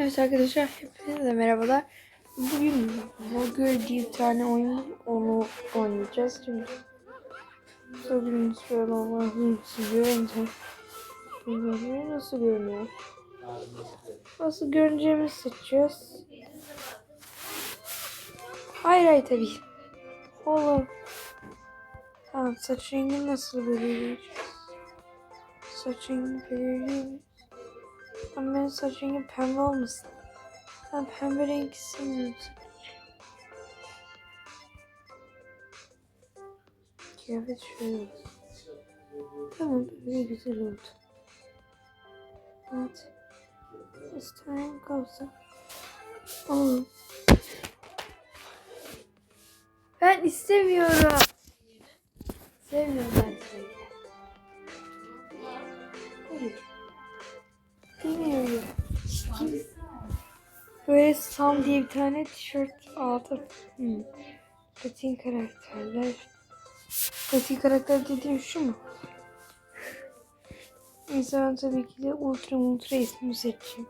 Evet arkadaşlar hepinize merhabalar. Bugün Mogul diye bir tane oyun onu oynayacağız şimdi. Bugün şöyle Allah'ım görünce Şöyle nasıl görünüyor? Nasıl görüneceğimizi seçeceğiz. Hayır hayır tabii. Oğlum. Tamam saç rengini nasıl belirleyeceğiz? Saç rengini belirleyeceğiz. Ama benim saç rengim pembe olmasın. Ben pembe renk istemiyorum. Kıyafet şöyle. Tamam böyle güzel oldu. Evet. İsteyen kalsa. Olur. Ben istemiyorum. Sevmiyorum ben seni. Sam diye bir tane tişört aldım. Hmm. Latin karakterler. Latin karakter dediğim şu mu? Ben tabii ki de Ultra Ultra ismi seçeceğim.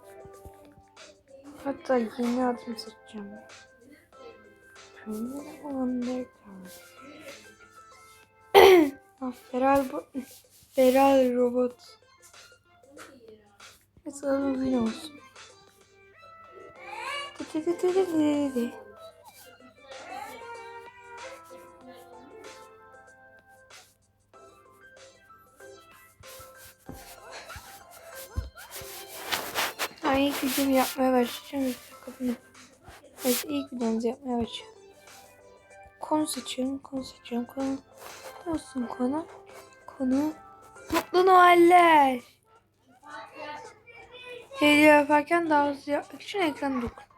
Hatta yeni adım seçeceğim. Premier olanlar ah, Feral, Feral robot. Mesela bu yine olsun. Ben ilk videomu yapmaya başlayacağım. Kapını. Evet ilk videomuzu yapmaya başlayalım. Konu seçiyorum. Konu seçiyorum. Konu. Olsun konu. Konu. Mutlu Noeller. Hediye yaparken daha hızlı yapmak için ekran dokun.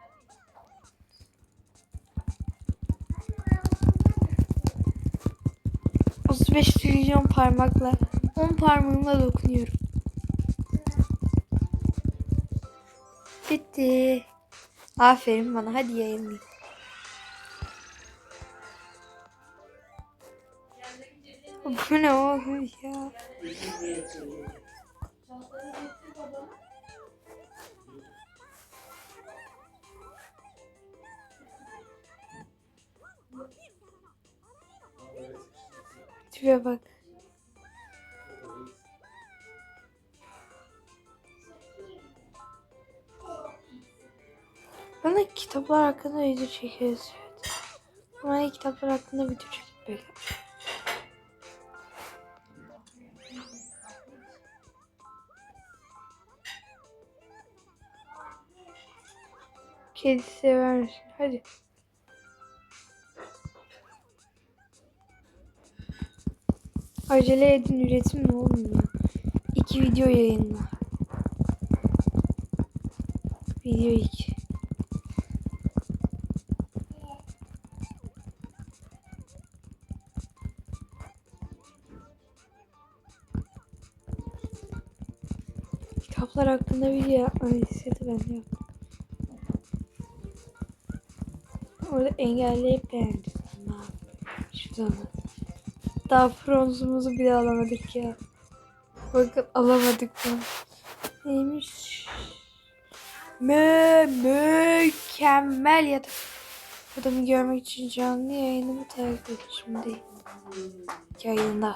Beş trilyon parmakla 10 parmağımla dokunuyorum. Bitti. Aferin bana. Hadi yayınlayayım. Bu ne oğlum ya? Tipe bak. Bana kitaplar hakkında video çekiyoruz. Evet. Bana kitaplar hakkında video çekip bekle. Kedi sever misin? Hadi. Acele edin üretim ne olmuyor. İki video yayınla. Video iki. Kitaplar hakkında video yapmayı istedi ben de yaptım. Orada engelleyip beğendim. Şu zaman. Daha bronzumuzu bile alamadık ya. Bakın alamadık bunu. Neymiş? Mü mükemmel yatak. Adamı görmek için canlı yayınımı takip et şimdi. Yayında.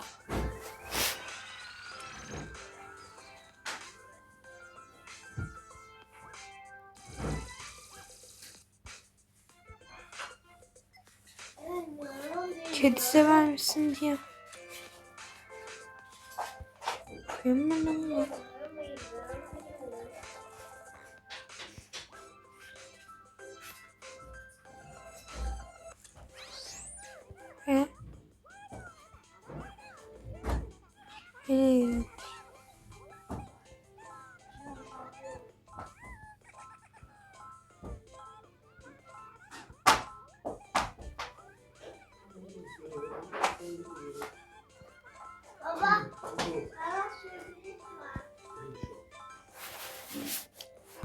Kedi sever misin diye. Hemen ama.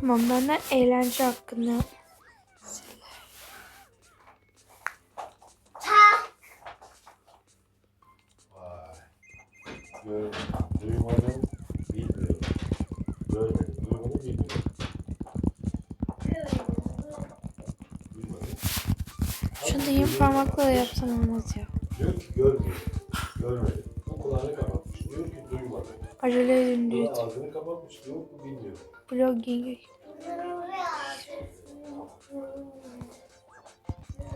Tamam benden eğlence hakkında. Gör, duymadım, bilmiyorum. Görmedim, duymadım, bilmiyorum. Şunu da yeni parmakla yapsan olmaz ya. Diyor ki görmedim, görmedim. Bu kulağını kapatmış, diyor ki duymadım. Acele edin diyor. Bu ağzını kapatmış, diyor ki bilmiyorum. Blogging.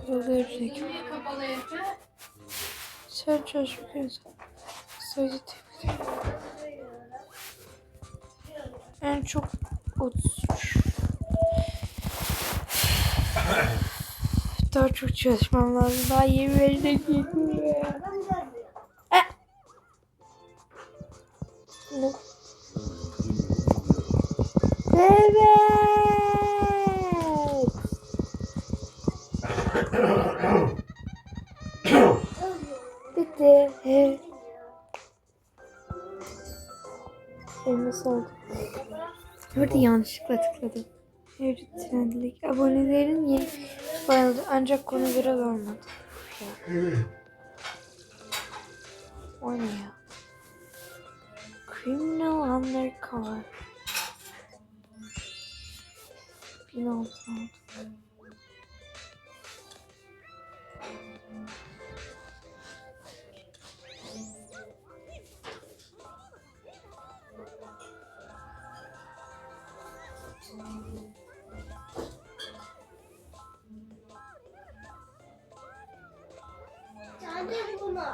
Kapalı Efe? Sen çalışmıyorsun. Sadece tebrik En çok 33. Daha çok çalışmam lazım. Daha 25 dakika ya. Elmas oldu. Burada yanlışlıkla tıkladım. Mevcut trendlik. Abonelerin yeni bayıldı ancak konu biraz olmadı. O ne ya? Criminal Undercover. 1006 oldu.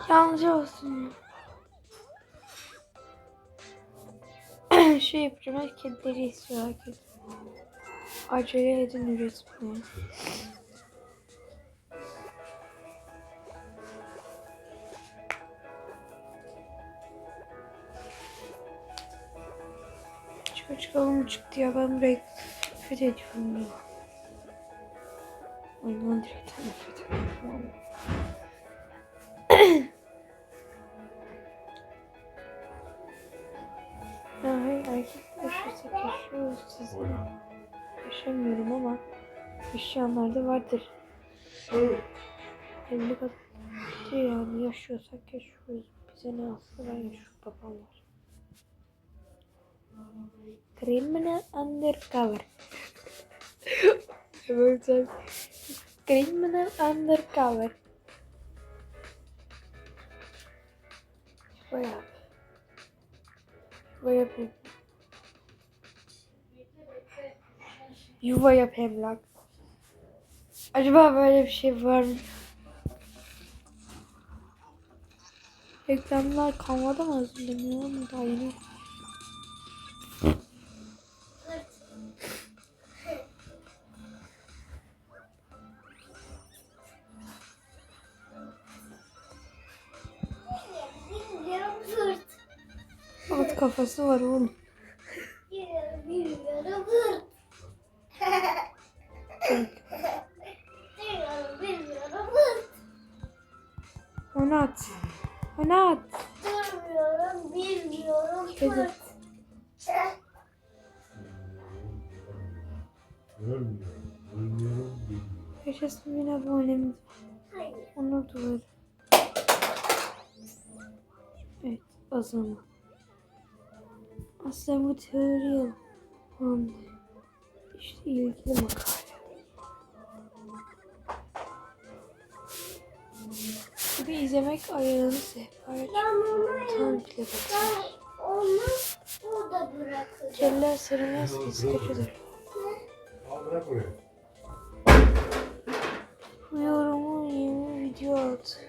Yanlış olsun şey yapacağım. Kedileri istiyorlar kedi. Acele edin üretmeye. Çıkar çıkalım çıktı ya ben burayı nefret ediyorum ya. Oyundan direkt nefret ediyorum. Oyna. Yaşamıyorum ama yaşayanlar da vardır. Evli kadın diyor yani yaşıyorsak yaşıyoruz. Bize ne aslında ben yaşıyorum babam var. Criminal undercover. Böyle Criminal undercover. Bayağı. Yuva Yuva yap emlak. Acaba böyle bir şey var mı? Reklamlar kanvada mı hazırlanıyor mu daha yeni? At kafası var oğlum. At. Onu at. Bilmiyorum bilmiyorum Kedi. hırt. Görmüyor. Duymuyorum. Bilmiyor. Yaşasın bin abonemiz. Hayır. Onu duvar. Evet azalma. Aslında bu teori yalan. İşte ilgili makale. Gibi izlemek ayağını onu tam bile bırakacağım. Keller sarılmaz ki sıkıcıdır. Al bırak oraya. Bu yorumu yeni video at.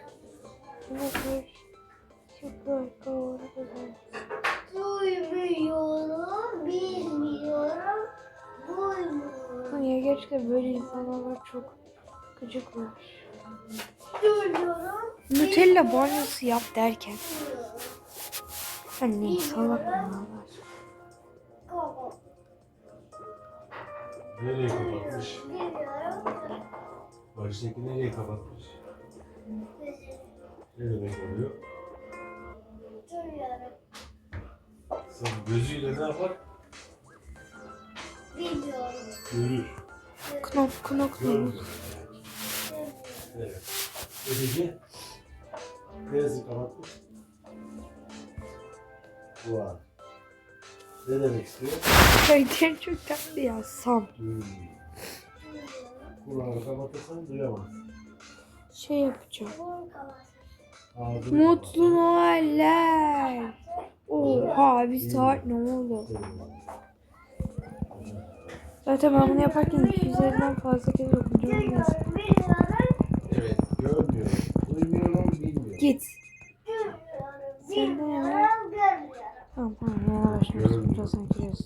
Buna bir süper kavga kazandı. Duymuyorum, bilmiyorum, duymuyorum. Ya gerçekten böyle insanlar çok gıcık var. Duymuyorum, Nutella banyosu yap derken. bilmiyorum. Hani ne salak bunlar var. Nereye kapatmış? Baştaki nereye kapatmış? Ne demek oluyor? Sen gözüyle ne yapar? Görür. Knop knop knop. Evet. Öteki neresi kapatmış? Bu an. Ne demek istiyor? Karakteri çok tatlı ya Sam. Duymuyor. Kulağını kapatırsan duyamaz. şey yapacağım. Bunu kapat. Ağzını Mutlu Noeller. Oha bir saat ne oldu? Zaten ben bunu yaparken 250'den fazla kez okuyacağım. Neyse. Bilmiyorum, bilmiyorum, Evet. Görmüyorum. Duymuyorum. Bilmiyorum. Git. Sen de bilmiyorum, ya. görmüyorum. Tamam tamam yana başlamışız. Görmüyorum. Birazdan giriyoruz.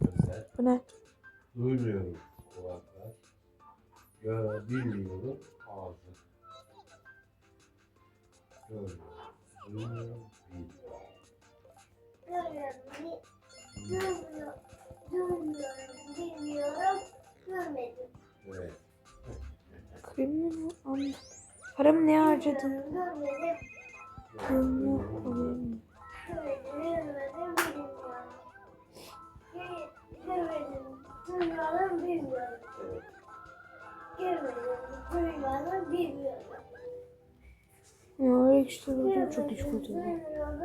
Göster. Bu ne? Duymuyorum. Kulaklar. Gö bilmiyorum. Ağzı. Görmüyorum. Duymuyorum. Bilmiyorum. Görmüyorum, duymuyorum, bilmiyorum, görmedim. Evet. Kriminal an... Paramı ne harcadın? Ya öyle işte burada çok. Görmedim, duymuyorum,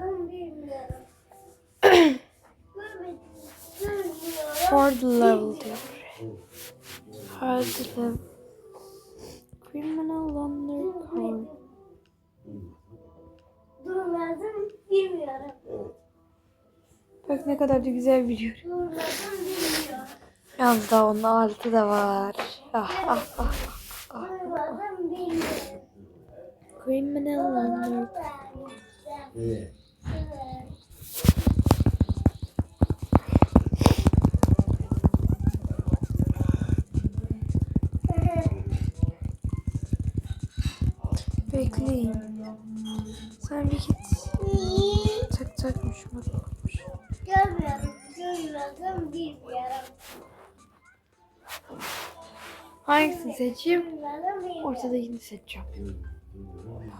Hard level diyor. Hard level. Criminal undercover. Duymadım, bilmiyorum. Evet. Bak ne kadar da güzel biliyor. Duymadım, bilmiyorum. Yalnız daha onun altı da var. Ah ah ah. Duymadım, bilmiyorum. Criminal undercover. Evet. Sen bir git. Tak takmış bakmış. Görmüyorum, duymadım, bilmiyorum. Hangisini seçeyim? Ortadakini seçeceğim.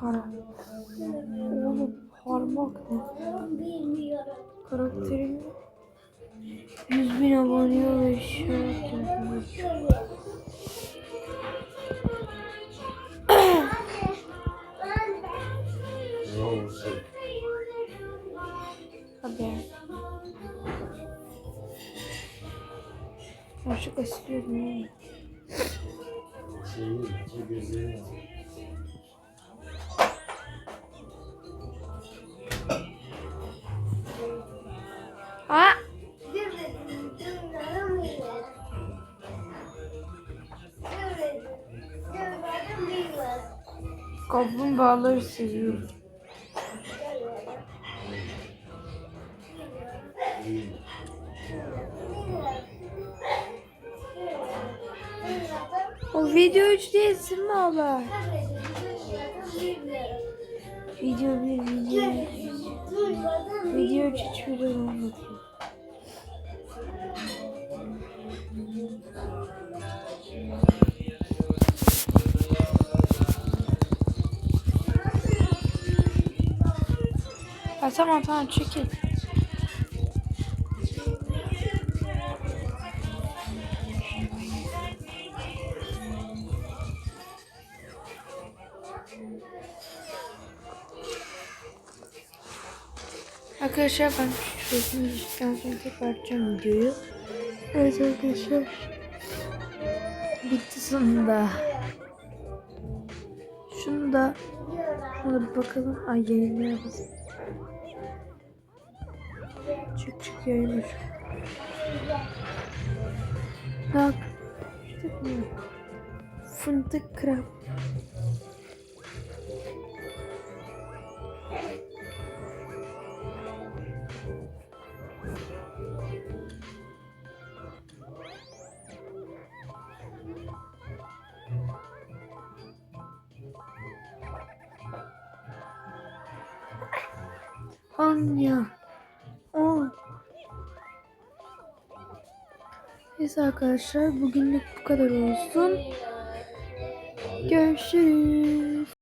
Haram. Oğlum parmak ne? Bilmiyorum. Karakterim 100 bin aboneye ulaşıyor. Bilmiyorum. Görmedim, duymadım, bilmiyorum. Kaplumbağaları seviyorum. Video 3 değilsin mi abla? Video 1, video 3. Video 3 hiç video olmadı. Ha, tamam tamam çekil. Arkadaşlar ben resmi düştükten sonra tekrar açacağım videoyu. Evet arkadaşlar. Bitti sonunda. Şunu da şuna bir bakalım. Ay yayınlaya basın. Çık çık yayına çık. Bak. Fındık krem. Anya. O. Neyse arkadaşlar bugünlük bu kadar olsun. Görüşürüz.